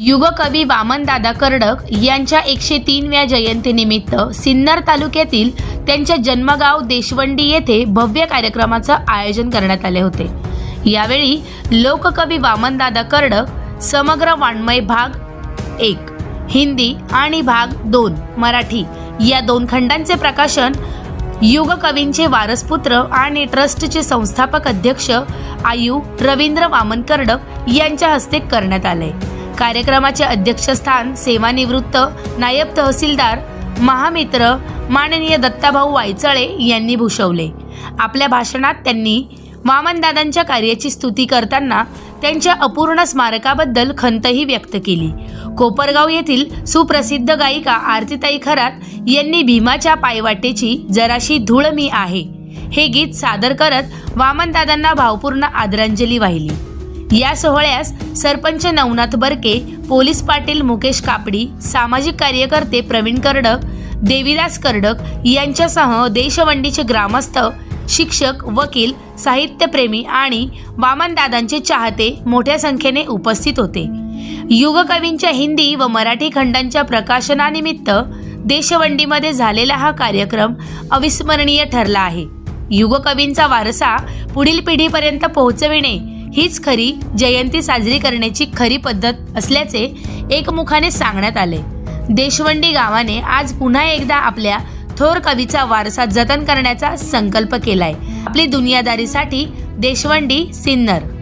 युगकवी वामनदादा कर्डक यांच्या एकशे तीनव्या जयंतीनिमित्त सिन्नर तालुक्यातील त्यांच्या जन्मगाव देशवंडी येथे भव्य कार्यक्रमाचं आयोजन करण्यात आले होते. यावेळी लोककवी वामनदादा कर्डक समग्र वाङ्मय भाग एक हिंदी आणि भाग दोन मराठी या दोन खंडांचे प्रकाशन युगकवींचे वारसपुत्र आणि ट्रस्टचे संस्थापक अध्यक्ष आयु रवींद्र वामन कर्डक यांच्या हस्ते करण्यात आले. कार्यक्रमाचे अध्यक्षस्थान सेवानिवृत्त नायब तहसीलदार महामित्र माननीय दत्ताभाऊ वायचळे यांनी भूषवले. आपल्या भाषणात त्यांनी वामनदादांच्या कार्याची स्तुती करताना त्यांच्या अपूर्ण स्मारकाबद्दल खंतही व्यक्त केली. कोपरगाव येथील सुप्रसिद्ध गायिका आरतीताई खरात यांनी भीमाच्या पायवाटेची जराशी धूळ मी आहे. हे गीत सादर करत वामनदादांना भावपूर्ण आदरांजली वाहिली. या सोहळ्यास सरपंच नवनाथ बरके पोलीस पाटील मुकेश कापडी सामाजिक कार्यकर्ते प्रवीण कर्डक देवीदास कर्डक यांच्यासह देशवंडीचे ग्रामस्थ शिक्षक वकील साहित्यप्रेमी आणि वामनदादांचे चाहते मोठ्या संख्येने उपस्थित होते. युगकवींच्या हिंदी व मराठी खंडांच्या प्रकाशनानिमित्त देशवंडीमध्ये झालेला हा कार्यक्रम अविस्मरणीय ठरला आहे. युगकवींचा वारसा पुढील पिढीपर्यंत पोहोचविणे हीच खरी जयंती साजरी करण्याची खरी पद्धत असल्याचे एकमुखाने सांगण्यात आले. देशवंडी गावाने आज पुन्हा एकदा आपल्या थोर कवीचा वारसा जतन करण्याचा संकल्प केलाय. आपली दुनियादारीसाठी देशवंडी सिन्नर.